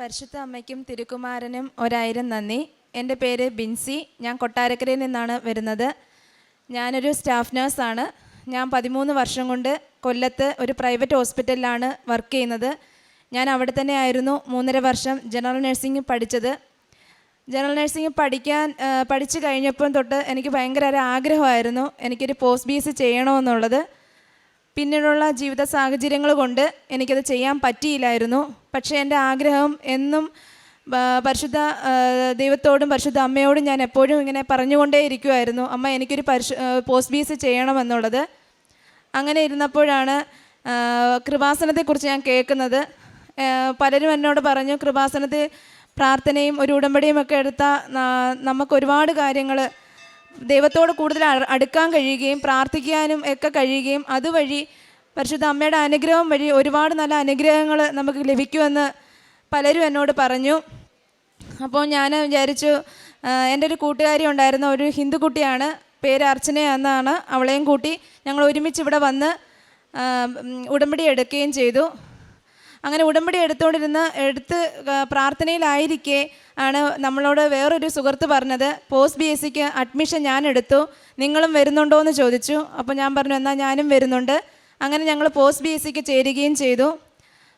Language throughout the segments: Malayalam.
പരിശുദ്ധ അമ്മയ്ക്കും തിരുക്കുമാരനും ഒരായിരം നന്ദി. എന്റെ പേര് ബിൻസി. ഞാൻ കൊട്ടാരക്കരയിൽ നിന്നാണ് വരുന്നത്. ഞാനൊരു സ്റ്റാഫ് നേഴ്സാണ്. ഞാൻ പതിമൂന്ന് വർഷം കൊണ്ട് കൊല്ലത്ത് ഒരു പ്രൈവറ്റ് ഹോസ്പിറ്റലിലാണ് വർക്ക് ചെയ്യുന്നത്. ഞാൻ അവിടെ തന്നെ ആയിരുന്നു മൂന്നര വർഷം ജനറൽ നഴ്സിംഗ് പഠിച്ചത്. ജനറൽ നഴ്സിംഗ് പഠിക്കാൻ പഠിച്ചു കഴിഞ്ഞപ്പം തൊട്ട് എനിക്ക് ഭയങ്കര ഒരു ആഗ്രഹമായിരുന്നു എനിക്കൊരു പോസ്റ്റ് ബി എസ് ചെയ്യണമെന്നുള്ളത്. പിന്നീടുള്ള ജീവിത സാഹചര്യങ്ങൾ കൊണ്ട് എനിക്കത് ചെയ്യാൻ പറ്റിയില്ലായിരുന്നു. പക്ഷേ എന്റെ ആഗ്രഹം എന്നും പരിശുദ്ധ ദൈവത്തോടും പരിശുദ്ധ അമ്മയോടും ഞാൻ എപ്പോഴും ഇങ്ങനെ പറഞ്ഞുകൊണ്ടേ ഇരിക്കുമായിരുന്നു അമ്മ എനിക്കൊരു പരിശു പോസ്റ്റ് ബി എസ് ചെയ്യണമെന്നുള്ളത്. അങ്ങനെ ഇരുന്നപ്പോഴാണ് കൃപാസനത്തെക്കുറിച്ച് ഞാൻ കേൾക്കുന്നത്. പലരും എന്നോട് പറഞ്ഞു കൃപാസനത്തെ പ്രാർത്ഥനയും ഒരു ഉടമ്പടിയും ഒക്കെ എടുത്താൽ നമുക്ക് ഒരുപാട് കാര്യങ്ങൾ ദൈവത്തോട് കൂടുതൽ അടുക്കാൻ കഴിയുകയും പ്രാർത്ഥിക്കാനും ഒക്കെ കഴിയുകയും അതുവഴി പരിശുദ്ധ അമ്മയുടെ അനുഗ്രഹം വഴി ഒരുപാട് നല്ല അനുഗ്രഹങ്ങൾ നമുക്ക് ലഭിക്കുമെന്ന് പലരും എന്നോട് പറഞ്ഞു. അപ്പോൾ ഞാൻ വിചാരിച്ചു എന്റെ ഒരു കൂട്ടുകാരി ഉണ്ടായിരുന്ന ഒരു ഹിന്ദു കുട്ടിയാണ് പേര് അർച്ചന എന്നാണ് അവളെയും കൂട്ടി ഞങ്ങൾ ഒരുമിച്ച് ഇവിടെ വന്ന് ഉടമ്പടി എടുക്കുകയും ചെയ്തു. അങ്ങനെ ഉടമ്പടി എടുത്തുകൊണ്ടിരുന്ന് എടുത്ത് പ്രാർത്ഥനയിലായിരിക്കെ ആണ് നമ്മളോട് വേറൊരു സുഹൃത്ത് പറഞ്ഞത്. പോസ്റ്റ് ബി എസ് സിക്ക് അഡ്മിഷൻ ഞാൻ എടുത്തു. നിങ്ങളും വരുന്നുണ്ടോ എന്ന് ചോദിച്ചു. അപ്പോൾ ഞാൻ പറഞ്ഞു എന്നാൽ ഞാനും വരുന്നുണ്ട്. അങ്ങനെ ഞങ്ങൾ പോസ്റ്റ് ബി എസ് സിക്ക് ചേരുകയും ചെയ്തു.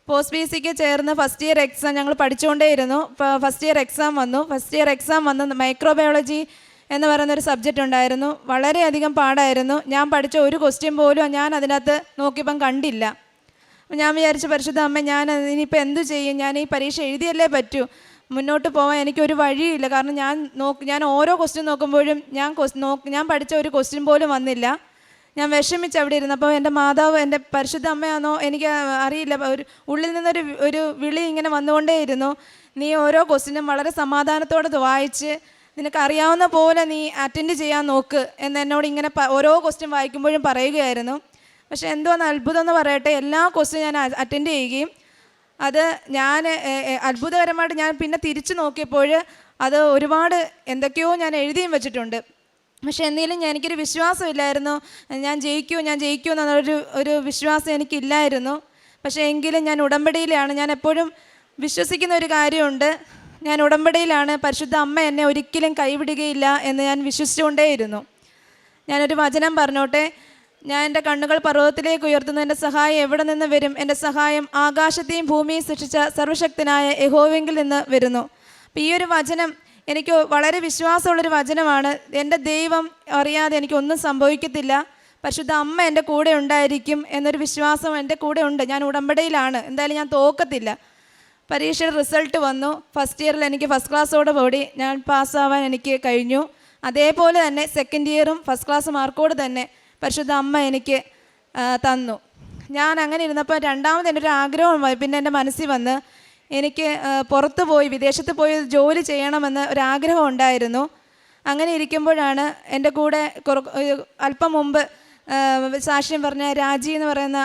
പോസ്റ്റ് ബി എസ് സിക്ക് ചേർന്ന് ഫസ്റ്റ് ഇയർ എക്സാം ഞങ്ങൾ പഠിച്ചുകൊണ്ടേയിരുന്നു. ഫസ്റ്റ് ഇയർ എക്സാം വന്നു. ഫസ്റ്റ് ഇയർ എക്സാം വന്ന് മൈക്രോബയോളജി എന്ന് പറയുന്നൊരു സബ്ജക്റ്റ് ഉണ്ടായിരുന്നു. വളരെയധികം പാടായിരുന്നു. ഞാൻ പഠിച്ച ഒരു ക്വസ്റ്റ്യൻ പോലും ഞാൻ അതിനകത്ത് നോക്കിയപ്പം കണ്ടില്ല. ഞാൻ വിചാരിച്ചു പരിശുദ്ധ അമ്മ ഞാൻ ഇനിയിപ്പോൾ എന്ത് ചെയ്യും? ഞാൻ ഈ പരീക്ഷ എഴുതിയല്ലേ പറ്റൂ? മുന്നോട്ട് പോകാൻ എനിക്കൊരു വഴിയില്ല. കാരണം ഞാൻ നോക്ക് ഞാൻ ഓരോ ക്വസ്റ്റ്യൻ നോക്കുമ്പോഴും ഞാൻ നോക്ക് ഞാൻ പഠിച്ച ഒരു ക്വസ്റ്റ്യൻ പോലും വന്നില്ല. ഞാൻ വിഷമിച്ച് അവിടെ ഇരുന്നപ്പോൾ എന്റെ മാതാവ് എന്റെ പരിശുദ്ധ അമ്മയാണോ എനിക്ക് അറിയില്ല. ഒരു ഉള്ളിൽ നിന്നൊരു ഒരു വിളി ഇങ്ങനെ വന്നുകൊണ്ടേയിരുന്നു നീ ഓരോ ക്വസ്റ്റിനും വളരെ സമാധാനത്തോടെ വായിച്ച് നിനക്ക് അറിയാവുന്ന പോലെ നീ അറ്റൻഡ് ചെയ്യാൻ നോക്ക് എന്ന് എന്നോട് ഇങ്ങനെ ഓരോ ക്വസ്റ്റ്യൻ വായിക്കുമ്പോഴും പറയുകയായിരുന്നു. പക്ഷെ എന്തോന്ന് അത്ഭുതം എന്ന് പറയട്ടെ എല്ലാ ക്വസ്റ്റ്യൻ ഞാൻ അറ്റൻഡ് ചെയ്യുകയും അത് ഞാൻ അത്ഭുതകരമായിട്ട് ഞാൻ പിന്നെ തിരിച്ചു നോക്കിയപ്പോൾ അത് ഒരുപാട് എന്തൊക്കെയോ ഞാൻ എഴുതിയും വെച്ചിട്ടുണ്ട്. പക്ഷെ എന്തെങ്കിലും ഞാൻ എനിക്കൊരു വിശ്വാസമില്ലായിരുന്നു ഞാൻ ജയിക്കുമോ ഞാൻ ജയിക്കുമോ എന്നൊരു ഒരു വിശ്വാസം എനിക്കില്ലായിരുന്നു. പക്ഷേ എങ്കിലും ഞാൻ ഉടമ്പടിയിലാണ്. ഞാൻ എപ്പോഴും വിശ്വസിക്കുന്ന ഒരു കാര്യമുണ്ട്. ഞാൻ ഉടമ്പടിയിലാണ്. പരിശുദ്ധ അമ്മ എന്നെ ഒരിക്കലും കൈവിടുകയില്ല എന്ന് ഞാൻ വിശ്വസിച്ചുകൊണ്ടേയിരുന്നു. ഞാനൊരു വചനം പറഞ്ഞോട്ടെ? ഞാൻ എന്റെ കണ്ണുകൾ പർവതത്തിലേക്ക് ഉയർത്തുന്നു. എന്റെ സഹായം എവിടെ നിന്ന് വരും? എന്റെ സഹായം ആകാശത്തെയും ഭൂമിയും സൃഷ്ടിച്ച സർവശക്തനായ യഹോവെങ്കിൽ നിന്ന് വരുന്നു. അപ്പോൾ ഈ ഒരു വചനം എനിക്ക് വളരെ വിശ്വാസമുള്ളൊരു വചനമാണ്. എന്റെ ദൈവം അറിയാതെ എനിക്കൊന്നും സംഭവിക്കത്തില്ല. പരിശുദ്ധ അമ്മ എന്റെ കൂടെ ഉണ്ടായിരിക്കും എന്നൊരു വിശ്വാസം എന്റെ കൂടെ ഉണ്ട്. ഞാൻ ഉടമ്പടിയിലാണ്. എന്തായാലും ഞാൻ തോക്കത്തില്ല. പരീക്ഷയുടെ റിസൾട്ട് വന്നു. ഫസ്റ്റ് ഇയറിൽ എനിക്ക് ഫസ്റ്റ് ക്ലാസ്സോടെ കൂടി ഞാൻ പാസ്സാവാൻ എനിക്ക് കഴിഞ്ഞു. അതേപോലെ തന്നെ സെക്കൻഡ് ഇയറും ഫസ്റ്റ് ക്ലാസ് മാർക്കോട് തന്നെ പരിശുദ്ധ അമ്മ എനിക്ക് തന്നു. ഞാൻ അങ്ങനെ ഇരുന്നപ്പോൾ രണ്ടാമത് എന്റെ ഒരു ആഗ്രഹം പിന്നെ എന്റെ മനസ്സിൽ വന്ന് എനിക്ക് പുറത്ത് പോയി വിദേശത്ത് പോയി ജോലി ചെയ്യണമെന്ന് ഒരാഗ്രഹം ഉണ്ടായിരുന്നു. അങ്ങനെ ഇരിക്കുമ്പോഴാണ് എന്റെ കൂടെ അല്പം മുമ്പ് സാക്ഷ്യം പറഞ്ഞ രാജി എന്ന് പറയുന്ന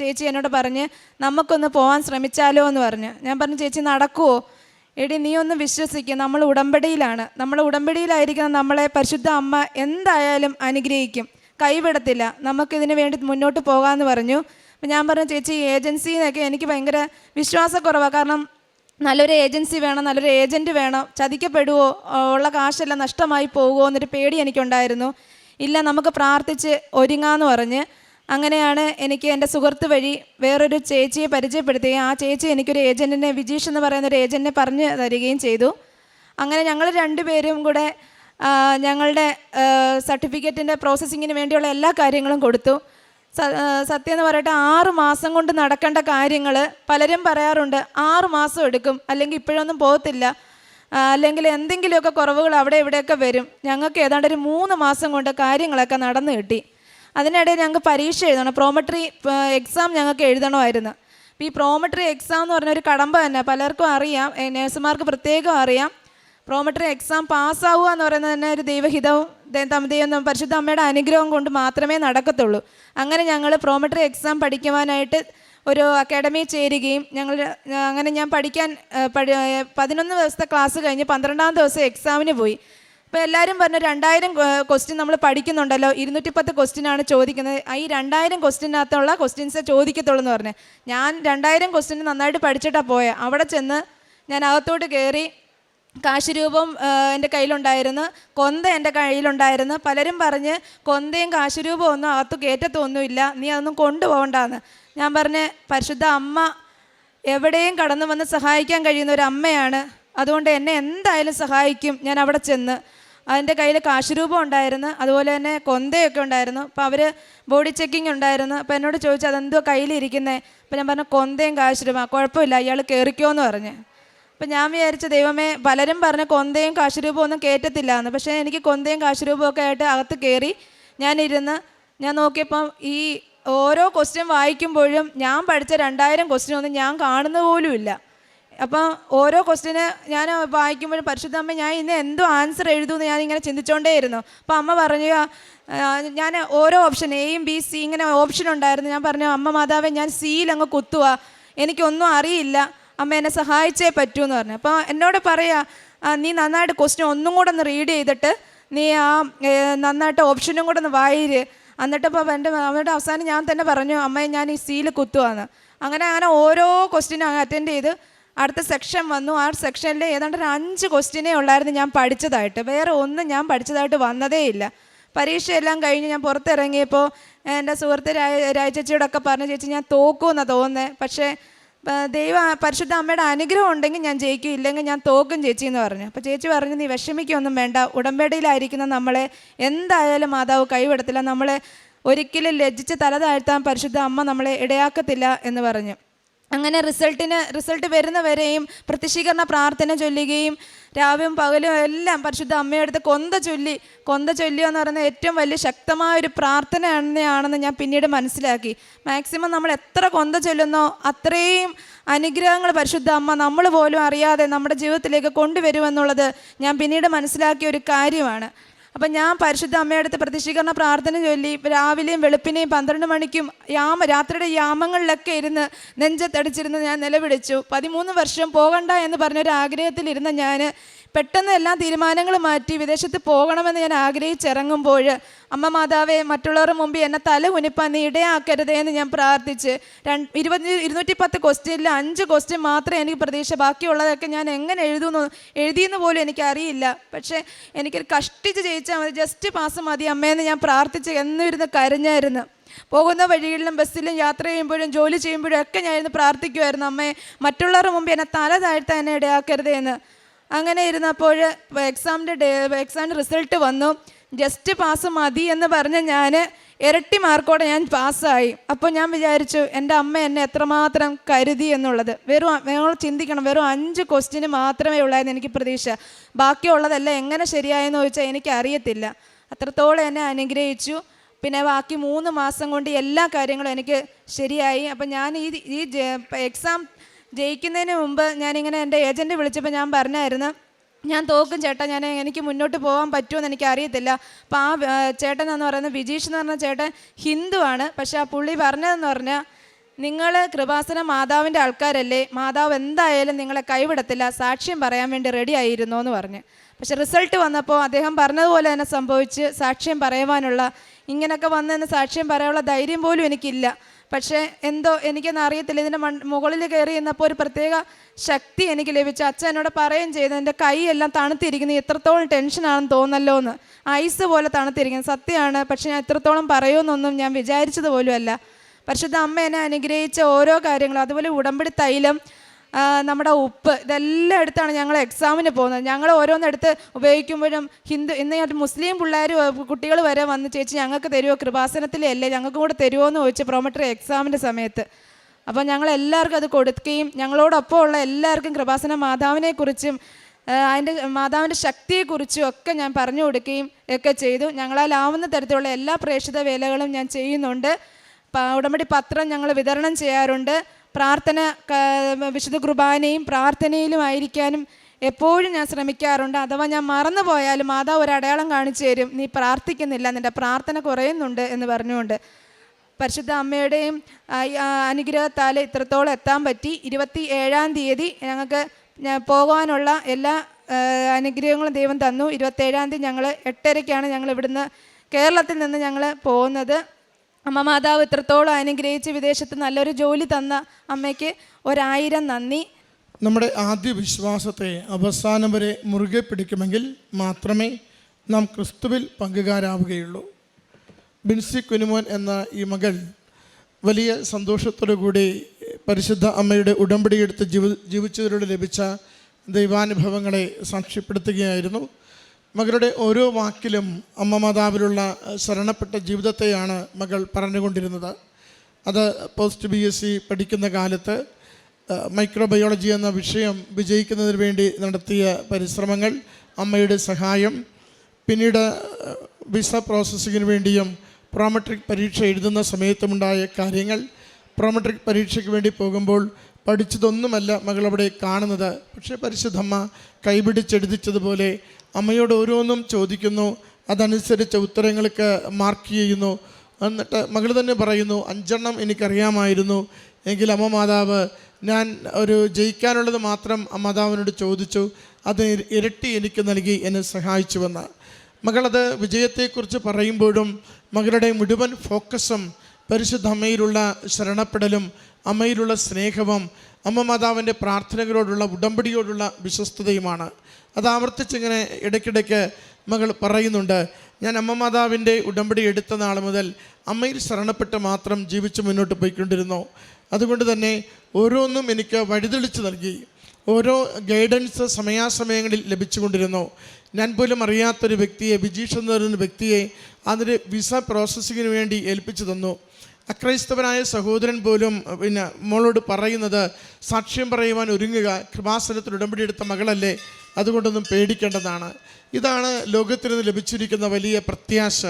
ചേച്ചി എന്നോട് പറഞ്ഞ് നമുക്കൊന്ന് പോകാൻ ശ്രമിച്ചാലോ എന്ന് പറഞ്ഞു. ഞാൻ പറഞ്ഞു ചേച്ചി നടക്കുമോ എടി നീ ഒന്ന് വിശ്വസിക്കുക നമ്മൾ ഉടമ്പടിയിലാണ്. നമ്മൾ ഉടമ്പടിയിലായിരിക്കുന്ന നമ്മളെ പരിശുദ്ധ അമ്മ എന്തായാലും അനുഗ്രഹിക്കും. കൈവിടത്തില്ല. നമുക്കിതിന് വേണ്ടി മുന്നോട്ട് പോകാമെന്ന് പറഞ്ഞു. അപ്പം ഞാൻ പറഞ്ഞു ചേച്ചി ഏജൻസിന്നൊക്കെ എനിക്ക് ഭയങ്കര വിശ്വാസക്കുറവാണ് കാരണം നല്ലൊരു ഏജൻസി വേണം നല്ലൊരു ഏജന്റ് വേണം. ചതിക്കപ്പെടുവോ? ഉള്ള കാശെല്ലാം നഷ്ടമായി പോകുമോ എന്നൊരു പേടി എനിക്കുണ്ടായിരുന്നു. ഇല്ല നമുക്ക് പ്രാർത്ഥിച്ച് ഒരുങ്ങാന്ന് പറഞ്ഞ് അങ്ങനെയാണ് എനിക്ക് എന്റെ സുഹൃത്ത് വഴി വേറൊരു ചേച്ചിയെ പരിചയപ്പെടുത്തുകയും ആ ചേച്ചി എനിക്കൊരു ഏജന്റിനെ വിജീഷ് എന്ന് പറയുന്ന ഒരു ഏജന്റിനെ പറഞ്ഞു തരികയും ചെയ്തു. അങ്ങനെ ഞങ്ങൾ രണ്ടുപേരും കൂടെ ഞങ്ങളുടെ സർട്ടിഫിക്കറ്റിന്റെ പ്രോസസ്സിങ്ങിന് വേണ്ടിയുള്ള എല്ലാ കാര്യങ്ങളും കൊടുത്തു. സത്യം എന്ന് പറയട്ടെ ആറ് മാസം കൊണ്ട് നടക്കേണ്ട കാര്യങ്ങൾ പലരും പറയാറുണ്ട്. ആറ് മാസം എടുക്കും അല്ലെങ്കിൽ ഇപ്പോഴൊന്നും പോകത്തില്ല. അല്ലെങ്കിൽ എന്തെങ്കിലുമൊക്കെ കുറവുകൾ അവിടെ ഇവിടെയൊക്കെ വരും. ഞങ്ങൾക്ക് ഏതാണ്ട് ഒരു മൂന്ന് മാസം കൊണ്ട് കാര്യങ്ങളൊക്കെ നടന്നു കിട്ടി. അതിനിടയിൽ ഞങ്ങൾക്ക് പരീക്ഷ എഴുതണം. പ്രോമട്രി എക്സാം ഞങ്ങൾക്ക് എഴുതണമായിരുന്നു. അപ്പോൾ ഈ പ്രോമട്രി എക്സാം എന്ന് പറഞ്ഞ ഒരു കടമ്പ തന്നെ പലർക്കും അറിയാം നഴ്സുമാർക്ക് പ്രത്യേകം അറിയാം. പ്രോമട്രി എക്സാം പാസ്സാവുക എന്ന് പറയുന്നത് തന്നെ ഒരു ദൈവഹിതവും ദൈവം പരിശുദ്ധ അമ്മയുടെ അനുഗ്രഹം കൊണ്ട് മാത്രമേ നടക്കത്തുള്ളൂ. അങ്ങനെ ഞങ്ങൾ പ്രോമട്രി എക്സാം പഠിക്കുവാനായിട്ട് ഒരു അക്കാഡമിയിൽ ചേരുകയും ഞങ്ങൾ അങ്ങനെ ഞാൻ പഠിക്കാൻ പതിനൊന്ന് ദിവസത്തെ ക്ലാസ് കഴിഞ്ഞ് പന്ത്രണ്ടാം ദിവസം എക്സാമിന് പോയി. അപ്പോൾ എല്ലാവരും പറഞ്ഞു രണ്ടായിരം ക്വസ്റ്റ്യൻ നമ്മൾ പഠിക്കുന്നുണ്ടല്ലോ ഇരുന്നൂറ്റി പത്ത് ക്വസ്റ്റ്യനാണ് ചോദിക്കുന്നത്. ഈ രണ്ടായിരം ക്വസ്റ്റ്യനകത്തുള്ള ക്വസ്റ്റ്യൻസേ ചോദിക്കത്തുള്ളൂ എന്ന് പറഞ്ഞു. ഞാൻ രണ്ടായിരം ക്വസ്റ്റ്യൻ നന്നായിട്ട് പഠിച്ചിട്ടാണ് പോയത് അവിടെ ചെന്ന് ഞാൻ അകത്തോട്ട് കയറി കാശ് രൂപം എന്റെ കയ്യിലുണ്ടായിരുന്നു കൊന്ത എന്റെ കയ്യിലുണ്ടായിരുന്നു. പലരും പറഞ്ഞ് കൊന്തയും കാശ് രൂപവും ഒന്നും അകത്ത് കയറ്റത്തൊന്നുമില്ല നീ അതൊന്നും കൊണ്ടുപോകണ്ടാന്ന്. ഞാൻ പറഞ്ഞ് പരിശുദ്ധ അമ്മ എവിടെയും കടന്നു വന്ന് സഹായിക്കാൻ കഴിയുന്ന ഒരു അമ്മയാണ്. അതുകൊണ്ട് എന്നെ എന്തായാലും സഹായിക്കും ഞാൻ അവിടെ ചെന്ന്. അതിന്റെ കയ്യിൽ കാശുരൂപം ഉണ്ടായിരുന്നു അതുപോലെ തന്നെ കൊന്തയൊക്കെ ഉണ്ടായിരുന്നു. അപ്പോൾ അവർ ബോഡി ചെക്കിംഗ് ഉണ്ടായിരുന്നു. അപ്പോൾ എന്നോട് ചോദിച്ചു അതെന്തോ കയ്യിലിരിക്കുന്നത് അപ്പോൾ ഞാൻ പറഞ്ഞു കൊന്തയും കാശുരൂപം കുഴപ്പമില്ല ഇയാൾ കയറിക്കോ എന്ന് പറഞ്ഞ്. അപ്പം ഞാൻ വിചാരിച്ച ദൈവമേ പലരും പറഞ്ഞ കൊന്തയും കാശുരൂപവും ഒന്നും കയറ്റത്തില്ല എന്ന് പക്ഷേ എനിക്ക് കൊന്തയും കാശുരൂപവും ഒക്കെ ആയിട്ട് അകത്ത് കയറി ഞാനിരുന്ന് ഞാൻ നോക്കിയപ്പം ഈ ഓരോ ക്വസ്റ്റ്യൻ വായിക്കുമ്പോഴും ഞാൻ പഠിച്ച രണ്ടായിരം ക്വസ്റ്റ്യൻ ഒന്നും ഞാൻ കാണുന്ന പോലുമില്ല അപ്പം ഓരോ ക്വസ്റ്റ്യന് ഞാൻ വായിക്കുമ്പോഴും പരിശുദ്ധ അമ്മ ഞാൻ ഇന്ന് എന്തോ ആൻസർ എഴുതുമെന്ന് ഞാൻ ഇങ്ങനെ ചിന്തിച്ചുകൊണ്ടേയിരുന്നു അപ്പം അമ്മ പറഞ്ഞു ഞാൻ ഓരോ ഓപ്ഷൻ എയും ബി സി ഇങ്ങനെ ഓപ്ഷൻ ഉണ്ടായിരുന്നു. ഞാൻ പറഞ്ഞു അമ്മ മാതാവേ ഞാൻ സിയിൽ അങ്ങ് കുത്തുക എനിക്കൊന്നും അറിയില്ല. അമ്മ എന്നെ സഹായിച്ചേ പറ്റൂ എന്ന് പറഞ്ഞു. അപ്പോൾ എന്നോട് പറയാ നീ നന്നായിട്ട് ക്വസ്റ്റ്യൻ ഒന്നും കൂടെ ഒന്ന് റീഡ് ചെയ്തിട്ട് നീ ആ നന്നായിട്ട് ഓപ്ഷനും കൂടെ ഒന്ന് വായിര്. എന്നിട്ട് ഇപ്പോൾ എന്റെ അവരുടെ അവസാനം ഞാൻ തന്നെ പറഞ്ഞു അമ്മയെ ഞാൻ ഈ സീൽ കുത്തുവാന്ന്. അങ്ങനെ അങ്ങനെ ഓരോ ക്വസ്റ്റ്യനും അറ്റൻഡ് ചെയ്ത് അടുത്ത സെക്ഷൻ വന്നു. ആ സെക്ഷനിൽ ഏതാണ്ട് ഒരു അഞ്ച് ക്വസ്റ്റ്യനേ ഉള്ളായിരുന്നു ഞാൻ പഠിച്ചതായിട്ട്. വേറെ ഒന്നും ഞാൻ പഠിച്ചതായിട്ട് വന്നതേ ഇല്ല. പരീക്ഷയെല്ലാം കഴിഞ്ഞ് ഞാൻ പുറത്തിറങ്ങിയപ്പോൾ എന്റെ സുഹൃത്ത് രായ രായ ചേച്ചിയോടൊക്കെ പറഞ്ഞു ചേച്ചി ഞാൻ തോക്കുമെന്നാണ് തോന്നുന്നത് പക്ഷേ ദൈവ പരിശുദ്ധ അമ്മയുടെ അനുഗ്രഹം ഉണ്ടെങ്കിൽ ഞാൻ ജയിക്കും ഇല്ലെങ്കിൽ ഞാൻ തോക്കും ചേച്ചി എന്ന് പറഞ്ഞു. അപ്പോൾ ചേച്ചി പറഞ്ഞു നീ വിഷമിക്കൊന്നും വേണ്ട ഉടമ്പടിയിലായിരിക്കുന്ന നമ്മളെ എന്തായാലും മാതാവ് കൈവിടത്തില്ല. നമ്മളെ ഒരിക്കലും ലജ്ജിച്ച് തല താഴ്ത്താൻ പരിശുദ്ധ അമ്മ നമ്മളെ ഇടയാക്കത്തില്ല എന്ന് പറഞ്ഞു. അങ്ങനെ റിസൾട്ടിന് റിസൾട്ട് വരുന്നവരെയും പ്രത്യക്ഷീകരണ പ്രാർത്ഥന ചൊല്ലുകയും രാവിലും പകലും എല്ലാം പരിശുദ്ധ അമ്മയടുത്ത് കൊന്ത ചൊല്ലി കൊന്ത ചൊല്ലുക എന്ന് പറയുന്നത് ഏറ്റവും വലിയ ശക്തമായ ഒരു പ്രാർത്ഥന തന്നെയാണെന്ന് ഞാൻ പിന്നീട് മനസ്സിലാക്കി. മാക്സിമം നമ്മൾ എത്ര കൊന്ത ചൊല്ലുന്നോ അത്രയും അനുഗ്രഹങ്ങൾ പരിശുദ്ധ അമ്മ നമ്മൾ പോലും അറിയാതെ നമ്മുടെ ജീവിതത്തിലേക്ക് കൊണ്ടുവരുമെന്നുള്ളത് ഞാൻ പിന്നീട് മനസ്സിലാക്കിയ ഒരു കാര്യമാണ്. അപ്പം ഞാൻ പരിശുദ്ധ അമ്മയുടെ അമ്മയടുത്ത് പ്രതിഷ്ഠീകരണ പ്രാർത്ഥന ചൊല്ലി രാവിലെയും വെളുപ്പിനെയും പന്ത്രണ്ട് മണിക്കും യാമ രാത്രിയുടെ യാമങ്ങളിലൊക്കെ ഇരുന്ന് നെഞ്ചത്തടിച്ചിരുന്ന് ഞാൻ നിലവിളിച്ചു. പതിമൂന്ന് വർഷം പോകണ്ട എന്ന് പറഞ്ഞൊരു ആഗ്രഹത്തിലിരുന്ന ഞാൻ പെട്ടെന്ന് എല്ലാ തീരുമാനങ്ങളും മാറ്റി വിദേശത്ത് പോകണമെന്ന് ഞാൻ ആഗ്രഹിച്ചിറങ്ങുമ്പോൾ അമ്മ മാതാവെ മറ്റുള്ളവരുടെ മുമ്പിൽ എന്നെ തല കുനിപ്പാൻ നീ ഇടയാക്കരുതേ എന്ന് ഞാൻ പ്രാർത്ഥിച്ച് രണ്ട് ഇരുപത് ഇരുന്നൂറ്റി പത്ത് ക്വസ്റ്റ്യനിൽ അഞ്ച് ക്വസ്റ്റ്യൻ മാത്രമേ എനിക്ക് പ്രതീക്ഷ ബാക്കിയുള്ളതൊക്കെ ഞാൻ എങ്ങനെ എഴുതുന്നു എഴുതിയെന്ന് പോലും എനിക്കറിയില്ല. പക്ഷേ എനിക്കൊരു കഷ്ടിച്ച് ജയിച്ചാൽ മതി ജസ്റ്റ് പാസ് മതി അമ്മയെന്ന് ഞാൻ പ്രാർത്ഥിച്ച് എന്നിരുന്ന് കരഞ്ഞായിരുന്നു. പോകുന്ന വഴികളിലും ബസ്സിലും യാത്ര ചെയ്യുമ്പോഴും ജോലി ചെയ്യുമ്പോഴും ഒക്കെ ഞാൻ ഇരുന്ന് പ്രാർത്ഥിക്കുമായിരുന്നു അമ്മയെ മറ്റുള്ളവരുടെ മുമ്പ് എന്നെ തല താഴ്ത്താൻ എന്നെ ഇടയാക്കരുതേ എന്ന്. അങ്ങനെ ഇരുന്നപ്പോൾ എക്സാമിന്റെ ഡേ എക്സാമിന്റെ റിസൾട്ട് വന്നു. ജസ്റ്റ് പാസ് മതി എന്ന് പറഞ്ഞ് ഞാൻ ഇരട്ടി മാർക്കോടെ ഞാൻ പാസ്സായി അപ്പോൾ ഞാൻ വിചാരിച്ചു എന്റെ അമ്മ എന്നെ എത്രമാത്രം കരുതി എന്നുള്ളത്. വെറും ഞങ്ങൾ ചിന്തിക്കണം വെറും അഞ്ച് ക്വസ്റ്റ്യന് മാത്രമേ ഉള്ളായിരുന്നു എനിക്ക് പ്രതീക്ഷ. ബാക്കിയുള്ളതെല്ലാം എങ്ങനെ ശരിയായെന്ന് ചോദിച്ചാൽ എനിക്ക് അറിയത്തില്ല. അത്രത്തോളം എന്നെ അനുഗ്രഹിച്ചു. പിന്നെ ബാക്കി മൂന്ന് മാസം കൊണ്ട് എല്ലാ കാര്യങ്ങളും എനിക്ക് ശരിയായി. അപ്പം ഞാൻ ഈ ഈ എക്സാം ജയിക്കുന്നതിന് മുമ്പ് ഞാനിങ്ങനെ എന്റെ ഏജന്റ് വിളിച്ചപ്പോൾ ഞാൻ പറഞ്ഞായിരുന്നു ഞാൻ തോക്കും ചേട്ടാ ഞാൻ എനിക്ക് മുന്നോട്ട് പോകാൻ പറ്റുമെന്ന് എനിക്ക് അറിയത്തില്ല അപ്പോൾ ആ ചേട്ടൻ എന്ന് പറയുന്നത് വിജീഷ് എന്ന് പറഞ്ഞ ചേട്ടൻ ഹിന്ദുവാണ് പക്ഷേ ആ പുള്ളി പറഞ്ഞതെന്ന് പറഞ്ഞാൽ നിങ്ങൾ കൃപാസന മാതാവിന്റെ ആൾക്കാരല്ലേ മാതാവ് എന്തായാലും നിങ്ങളെ കൈവിടത്തില്ല സാക്ഷ്യം പറയാൻ വേണ്ടി റെഡി ആയിരുന്നു എന്ന് പറഞ്ഞ്. പക്ഷെ റിസൾട്ട് വന്നപ്പോൾ അദ്ദേഹം പറഞ്ഞതുപോലെ തന്നെ സംഭവിച്ച് സാക്ഷ്യം പറയുവാനുള്ള ഇങ്ങനെയൊക്കെ വന്നെന്ന് സാക്ഷ്യം പറയാനുള്ള ധൈര്യം പോലും എനിക്കില്ല. പക്ഷേ എന്തോ എനിക്കൊന്നും അറിയത്തില്ല ഇതിന്റെ മൺ മുകളിൽ കയറി എന്നപ്പോൾ ഒരു പ്രത്യേക ശക്തി എനിക്ക് ലഭിച്ചു. അച്ഛൻ എന്നോട് പറയുകയും ചെയ്തു എന്റെ കൈയെല്ലാം തണുത്തിരിക്കുന്നു. എത്രത്തോളം ടെൻഷനാണെന്ന് തോന്നല്ലോ എന്ന്. ഐസ് പോലെ തണുത്തിരിക്കുന്നു. സത്യമാണ്. പക്ഷേ ഞാൻ എത്രത്തോളം പറയുമെന്നൊന്നും ഞാൻ വിചാരിച്ചത് പോലുമല്ല. പരിശുദ്ധ അമ്മ എന്നെ അനുഗ്രഹിച്ച ഓരോ കാര്യങ്ങളും അതുപോലെ ഉടമ്പടി തൈലം നമ്മുടെ ഉപ്പ് ഇതെല്ലാം എടുത്താണ് ഞങ്ങൾ എക്സാമിന് പോകുന്നത്. ഞങ്ങൾ ഓരോന്നെടുത്ത് ഉപയോഗിക്കുമ്പോഴും ഹിന്ദു ഇന്ന് ഞാൻ മുസ്ലിം പിള്ളേർ കുട്ടികൾ വരെ വന്ന് ചേച്ചി ഞങ്ങൾക്ക് തരുമോ കൃപാസനത്തിലെ അല്ലേ ഞങ്ങൾക്കും കൂടെ തരുമോ എന്ന് ചോദിച്ചു പ്രൊമട്ടറി എക്സാമിന്റെ സമയത്ത്. അപ്പോൾ ഞങ്ങൾ എല്ലാവർക്കും അത് കൊടുക്കുകയും ഞങ്ങളോടൊപ്പം ഉള്ള എല്ലാവർക്കും കൃപാസന മാതാവിനെക്കുറിച്ചും അതിന്റെ മാതാവിന്റെ ശക്തിയെക്കുറിച്ചും ഒക്കെ ഞാൻ പറഞ്ഞു കൊടുക്കുകയും ഒക്കെ ചെയ്തു. ഞങ്ങളാലാവുന്ന തരത്തിലുള്ള എല്ലാ പ്രേക്ഷിത വേലകളും ഞാൻ ചെയ്യുന്നുണ്ട്. ഉടമ്പടി പത്രം ഞങ്ങൾ വിതരണം ചെയ്യാറുണ്ട്. പ്രാർത്ഥന വിശുദ്ധ കുർബാനയും പ്രാർത്ഥനയിലും ആയിരിക്കാനും എപ്പോഴും ഞാൻ ശ്രമിക്കാറുണ്ട്. അഥവാ ഞാൻ മറന്നു പോയാലും മാതാവ് ഒരു അടയാളം കാണിച്ചു തരും. നീ പ്രാർത്ഥിക്കുന്നില്ല നിന്റെ പ്രാർത്ഥന കുറയുന്നുണ്ട് എന്ന് പറഞ്ഞുകൊണ്ട് പരിശുദ്ധ അമ്മയുടെയും അനുഗ്രഹത്താൽ ഇത്രത്തോളം എത്താൻ പറ്റി. ഇരുപത്തി ഏഴാം തീയതി ഞങ്ങൾക്ക് പോകാനുള്ള എല്ലാ അനുഗ്രഹങ്ങളും ദൈവം തന്നു. ഇരുപത്തേഴാം തീയതി ഞങ്ങൾ എട്ടരയ്ക്കാണ് ഞങ്ങൾ ഇവിടുന്ന് കേരളത്തിൽ നിന്ന് ഞങ്ങൾ പോകുന്നത്. അമ്മ മാതാവ് ഇത്രത്തോളം അനുഗ്രഹിച്ച് വിദേശത്ത് നല്ലൊരു ജോലി തന്ന അമ്മയ്ക്ക് ഒരായിരം നന്ദി. നമ്മുടെ ആദ്യ വിശ്വാസത്തെ അവസാനം വരെ മുറുകെ പിടിക്കുമെങ്കിൽ മാത്രമേ നാം ക്രിസ്തുവിൽ പങ്കുകാരാവുകയുള്ളൂ. ബിൻസി കുനുമോൻ എന്ന ഈ മകൾ വലിയ സന്തോഷത്തോടു കൂടി പരിശുദ്ധ അമ്മയുടെ ഉടമ്പടിയെടുത്ത് ജീവി ജീവിച്ചതിലൂടെ ലഭിച്ച ദൈവാനുഭവങ്ങളെ സാക്ഷ്യപ്പെടുത്തുകയായിരുന്നു. മകളുടെ ഓരോ വാക്കിലും അമ്മ മാതാവിലുള്ള ശരണപ്പെട്ട ജീവിതത്തെയാണ് മകൾ പറഞ്ഞുകൊണ്ടിരുന്നത്. അത് പോസ്റ്റ് ബി എസ് സി പഠിക്കുന്ന കാലത്ത് മൈക്രോബയോളജി എന്ന വിഷയം വിജയിക്കുന്നതിന് വേണ്ടി നടത്തിയ പരിശ്രമങ്ങൾ അമ്മയുടെ സഹായം പിന്നീട് വിസ പ്രോസസ്സിങ്ങിന് വേണ്ടിയും പ്രോമെട്രിക് പരീക്ഷ എഴുതുന്ന സമയത്തുമുണ്ടായ കാര്യങ്ങൾ പ്രോമെട്രിക് പരീക്ഷയ്ക്ക് വേണ്ടി പോകുമ്പോൾ പഠിച്ചതൊന്നുമല്ല മകളവിടെ കാണുന്നത്. പക്ഷേ പരിശുദ്ധമ്മ കൈപിടിച്ചെഴുതിച്ചതുപോലെ അമ്മയോട് ഓരോന്നും ചോദിക്കുന്നു. അതനുസരിച്ച് ഉത്തരങ്ങൾക്ക് മാർക്ക് ചെയ്യുന്നു. എന്നിട്ട് മകൾ തന്നെ പറയുന്നു അഞ്ചെണ്ണം എനിക്കറിയാമായിരുന്നു. എങ്കിൽ അമ്മ മാതാവ് ഞാൻ ഒരു ജയിക്കാനുള്ളത് മാത്രം മാതാവിനോട് ചോദിച്ചു. അത് ഇരട്ടി എനിക്ക് നൽകി എന്നെ സഹായിച്ചുവെന്ന്. മകളത് വിജയത്തെക്കുറിച്ച് പറയുമ്പോഴും മകളുടെ മുഴുവൻ ഫോക്കസും പരിശുദ്ധ അമ്മയിലുള്ള ശരണപ്പെടലും അമ്മയിലുള്ള സ്നേഹവും അമ്മ മാതാവിന്റെ പ്രാർത്ഥനകളോടുള്ള ഉടമ്പടിയോടുള്ള വിശ്വസ്തതയുമാണ്. അത് ആവർത്തിച്ചിങ്ങനെ ഇടയ്ക്കിടയ്ക്ക് മകൾ പറയുന്നുണ്ട് ഞാൻ അമ്മ മാതാവിന്റെ ഉടമ്പടി എടുത്ത നാൾ മുതൽ അമ്മയിൽ ശരണപ്പെട്ട് മാത്രം ജീവിച്ച് മുന്നോട്ട് പോയിക്കൊണ്ടിരുന്നു. അതുകൊണ്ട് തന്നെ ഓരോന്നും എനിക്ക് വഴിതെളിച്ച് നൽകി. ഓരോ ഗൈഡൻസ് സമയാസമയങ്ങളിൽ ലഭിച്ചുകൊണ്ടിരുന്നു. ഞാൻ പോലും അറിയാത്തൊരു വ്യക്തിയെ ബിജീഷ് എന്ന് പറയുന്ന വ്യക്തിയെ അതിന്റെ വിസ പ്രോസസ്സിങ്ങിന് വേണ്ടി ഏൽപ്പിച്ചു തന്നു. അക്രൈസ്തവനായ സഹോദരൻ പോലും പിന്നെ മോളോട് പറയുന്നത് സാക്ഷ്യം പറയുവാൻ ഒരുങ്ങുക കൃപാസനത്തിൽ ഉടമ്പടി എടുത്ത മകളല്ലേ അതുകൊണ്ടൊന്നും പേടിക്കേണ്ടതാണ്. ഇതാണ് ലോകത്തിൽ നിന്ന് ലഭിച്ചിരിക്കുന്ന വലിയ പ്രത്യാശ.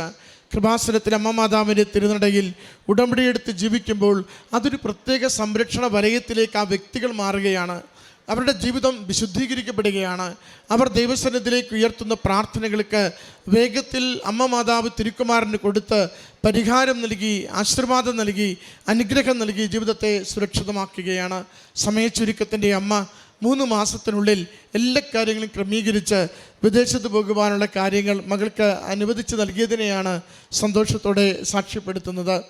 കൃപാസനത്തിൽ അമ്മ മാതാവിന്റെ തിരുനടയിൽ ഉടമ്പടിയെടുത്ത് ജീവിക്കുമ്പോൾ അതൊരു പ്രത്യേക സംരക്ഷണ വലയത്തിലേക്ക് ആ വ്യക്തികൾ മാറുകയാണ്. അവരുടെ ജീവിതം വിശുദ്ധീകരിക്കപ്പെടുകയാണ്. അവർ ദൈവസന്നിധിയിലേക്ക് ഉയർത്തുന്ന പ്രാർത്ഥനകൾക്ക് വേഗത്തിൽ അമ്മ മാതാവ് തിരുക്കുമാരന് കൊടുത്ത് പരിഹാരം നൽകി ആശീർവാദം നൽകി അനുഗ്രഹം നൽകി ജീവിതത്തെ സുരക്ഷിതമാക്കുകയാണ്. സമയച്ചുരുക്കത്തിന്റെ അമ്മ മൂന്ന് മാസത്തിനുള്ളിൽ എല്ലാ കാര്യങ്ങളും ക്രമീകരിച്ച് വിദേശത്ത് പോകുവാനുള്ള കാര്യങ്ങൾ മകൾക്ക് അനുവദിച്ച് നൽകിയതിനെയാണ് സന്തോഷത്തോടെ സാക്ഷ്യപ്പെടുത്തുന്നത്.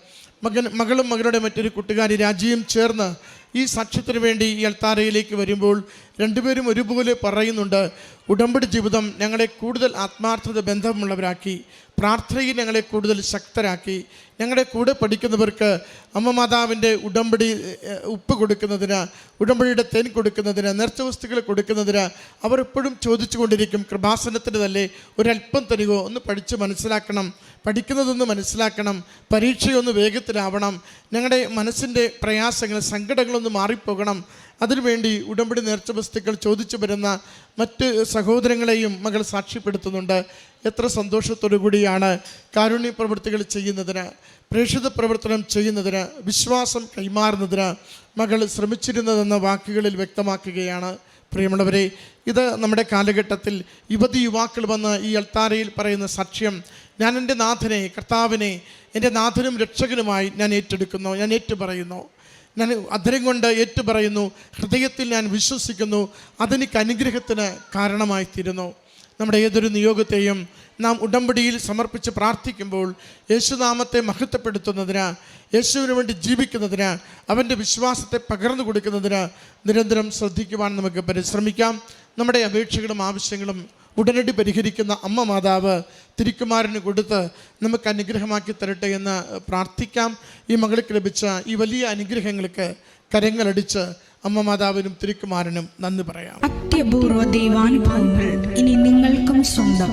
മകൻ മകളും മകളുടെ മറ്റൊരു കൂട്ടുകാരി രാജിയും ചേർന്ന് ഈ സാക്ഷ്യത്തിന് വേണ്ടി ഈ അൽത്താരയിലേക്ക് വരുമ്പോൾ രണ്ടുപേരും ഒരുപോലെ പറയുന്നുണ്ട് ഉടമ്പടി ജീവിതം ഞങ്ങളെ കൂടുതൽ ആത്മാർത്ഥത ബന്ധമുള്ളവരാക്കി പ്രാർത്ഥനയിൽ ഞങ്ങളെ കൂടുതൽ ശക്തരാക്കി ഞങ്ങളുടെ കൂടെ പഠിക്കുന്നവർക്ക് അമ്മ മാതാവിന്റെ ഉടമ്പടി ഉപ്പ് കൊടുക്കുന്നതിന് ഉടമ്പടിയുടെ തേൻ കൊടുക്കുന്നതിന് നേർച്ച വസ്തുക്കൾ കൊടുക്കുന്നതിന് അവർ എപ്പോഴും ചോദിച്ചുകൊണ്ടിരിക്കും കൃപാസനത്തിന്റെതല്ലേ ഒരല്പം തരികോ ഒന്ന് പഠിച്ച് മനസ്സിലാക്കണം പഠിക്കുന്നതൊന്ന് മനസ്സിലാക്കണം പരീക്ഷയൊന്ന് വേഗത്തിലാവണം ഞങ്ങളുടെ മനസ്സിന്റെ പ്രയാസങ്ങൾ സങ്കടങ്ങളൊന്ന് മാറിപ്പോകണം അതിനുവേണ്ടി ഉടമ്പടി നേർച്ച വസ്തുക്കൾ ചോദിച്ചു വരുന്ന മറ്റ് സഹോദരങ്ങളെയും മകൾ സാക്ഷ്യപ്പെടുത്തുന്നുണ്ട്. എത്ര സന്തോഷത്തോടു കൂടിയാണ് കാരുണ്യ പ്രവൃത്തികൾ ചെയ്യുന്നതിന് പ്രേക്ഷിത പ്രവർത്തനം ചെയ്യുന്നതിന് വിശ്വാസം കൈമാറുന്നതിന് മകൾ ശ്രമിച്ചിരുന്നതെന്ന വാക്കുകളിൽ വ്യക്തമാക്കുകയാണ്. പ്രിയമുള്ളവരെ ഇത് നമ്മുടെ കാലഘട്ടത്തിൽ യുവതി യുവാക്കൾ വന്ന് ഈ അൾത്താരയിൽ പറയുന്ന സാക്ഷ്യം ഞാൻ എന്റെ നാഥനെ കർത്താവിനെ എന്റെ നാഥനും രക്ഷകനുമായി ഞാൻ ഏറ്റെടുക്കുന്നു ഞാൻ ഏറ്റുപറയുന്നു. ഞാൻ അധരം കൊണ്ട് ഏറ്റുപറയുന്നു ഹൃദയത്തിൽ ഞാൻ വിശ്വസിക്കുന്നു അതെനിക്ക് അനുഗ്രഹത്തിന് കാരണമായി തീരുന്നു നമ്മുടെ ഏതൊരു നിയോഗത്തെയും നാം ഉടമ്പടിയിൽ സമർപ്പിച്ച് പ്രാർത്ഥിക്കുമ്പോൾ യേശുനാമത്തെ മഹത്വപ്പെടുത്തുന്നതിന് യേശുവിന് വേണ്ടി ജീവിക്കുന്നതിന് അവന്റെ വിശ്വാസത്തെ പകർന്നു കൊടുക്കുന്നതിന് നിരന്തരം ശ്രദ്ധിക്കുവാൻ നമുക്ക് പരിശ്രമിക്കാം. നമ്മുടെ അപേക്ഷകളും ആവശ്യങ്ങളും ഉടനടി പരിഹരിക്കുന്ന അമ്മ മാതാവ് തിരിക്കുമാരന് കൊടുത്ത് നമുക്ക് അനുഗ്രഹമാക്കി തരട്ടെ എന്ന് പ്രാർത്ഥിക്കാം. ഈ മകൾക്ക് ലഭിച്ച ഈ വലിയ അനുഗ്രഹങ്ങൾക്ക് കരങ്ങളടിച്ച് അമ്മ മാതാവിനും തിരിക്കുമാരനും നന്ദി പറയാം. അത്യപൂർവ ദൈവാനുഭവങ്ങൾ ഇനി നിങ്ങൾക്കും സ്വന്തം.